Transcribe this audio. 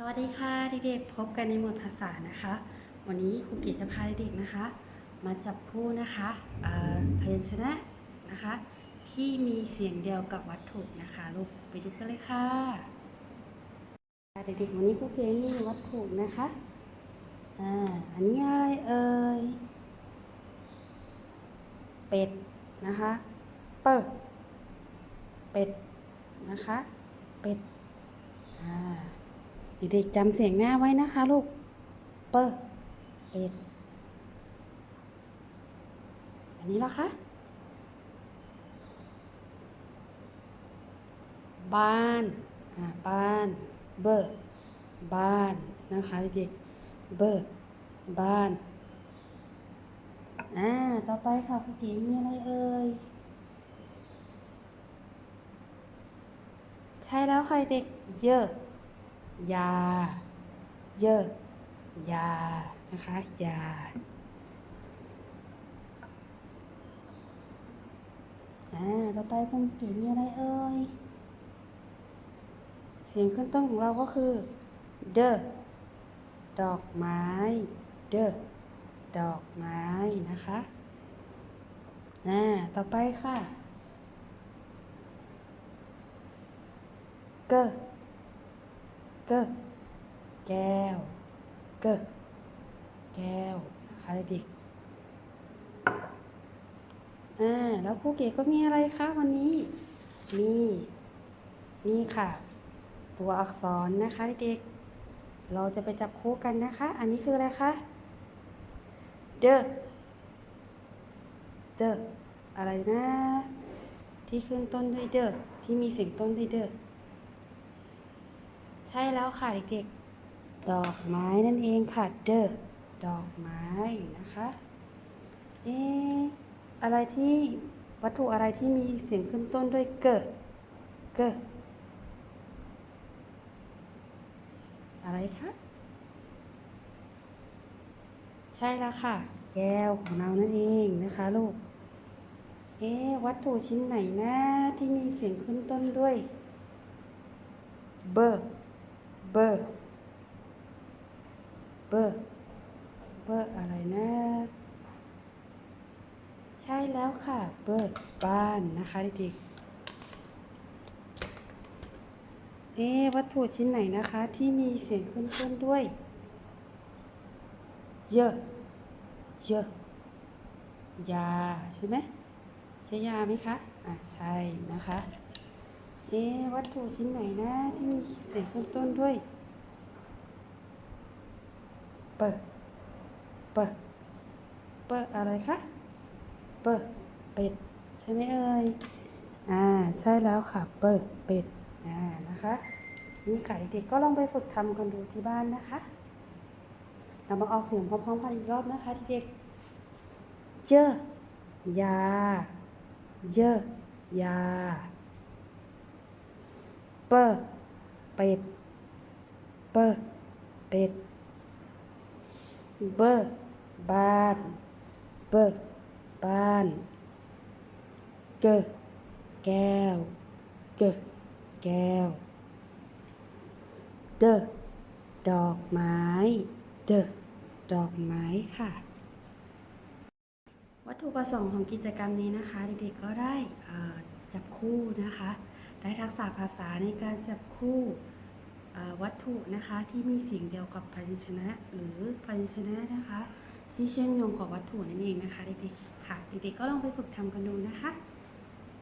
สวัสดีค่ะเด็กๆพบกันในหมวดภาษานะคะ วันนี้ครูเกียรติจะพาเด็กๆนะคะ มาจับคู่นะคะเพยัญชนะนะคะ ที่มีเสียงเดียวกับวัตถุนะคะลูกไปดูกันเลยค่ะเด็กๆวันนี้ครูเกียรติมีวัตถุนะคะอ่าอันนี้อะไรเอ่ยเป็ดนะคะเปิดเป็ดนะคะเป็ดอ่า เด็กๆจำเสียงหน้าไว้นะคะลูก เปอร์เป็ดอันนี้ละคะ บ้านอ่าบ้าน เบอร์บ้านนะคะเด็กๆเบอร์บ้านอ่าต่อไปค่ะคุณกีมีอะไรเอ่ยใช่แล้วค่ะเด็กเยอะ ยา เยอะ ยา นะคะ ยา อ่า ต่อไปคุณเก๋มีอะไรเอ่ย เสียงขึ้นต้นของเราก็คือ เดอดอกไม้ เดอดอกไม้นะคะ อ่า ต่อไปค่ะ เก เกแก้ว เกแก้วนะคะเด็กอ่าแล้วครูเก๋ก็มีอะไรคะวันนี้ มีนี่ค่ะ ตัวอักษรนะคะเด็กเราจะไปจับคู่กันนะคะ อันนี้คืออะไรคะเดอเดออะไรนะ ที่ขึ้นต้นด้วยเดอที่มีเสียงต้นด้วยเดอ ใช่แล้วค่ะเด็กๆ ดอกไม้นั่นเองค่ะเดอดอกไม้นะคะเอ๊อะไรที่วัตถุอะไรที่มีเสียงขึ้นต้นด้วยเกอเกออะไรคะใช่แล้วค่ะ แก้วของเรานั่นเองนะคะลูก เอ๊วัตถุชิ้นไหนนะที่มีเสียงขึ้นต้นด้วย เบอร์ เบอร์เบอร์เบอร์อะไรนะ ใช่แล้วค่ะ เบอร์บ้านนะคะเด็กๆเอ๊วัตถุชิ้นไหนนะคะที่มีเสียงขึ้นต้นด้วย เยอะ เยอะ ยาใช่ไหมใช่ยาไหมคะ อะ ใช่นะคะ เอ๊วัตถุชิ้นไหนนะที่มีเสียงขึ้นต้นด้วย เปิดเปิดเปิดอะไรคะ เปิดเป็ด ใช่ไหมเอ่ย อ่า ใช่แล้วค่ะ เปิดเป็ด อ่า นะคะ นี่ค่ะเด็กๆก็ลองไปฝึกทำกันดูที่บ้านนะคะ เรามาออกเสียงพร้อมๆกันอีกรอบนะคะเด็กๆเจอยา เยอะยา เปอร์เป็ดเปอร์เป็ดเบอร์บ้านเบอร์บ้านเกแก้วเกแก้วเดดอกไม้เดดอกไม้ค่ะ วัตถุประสงค์ของกิจกรรมนี้นะคะ เด็กๆก็ได้จับคู่นะคะ ได้ทักษะภาษาในการจับคู่วัตถุนะคะที่มีสิ่งเดียวกับพยัญชนะ หรือพยัญชนะนะคะ ที่เชื่อมโยงกับวัตถุนั่นเองนะคะเด็กๆค่ะเด็กๆก็ลองไปฝึกทำกันดูนะคะ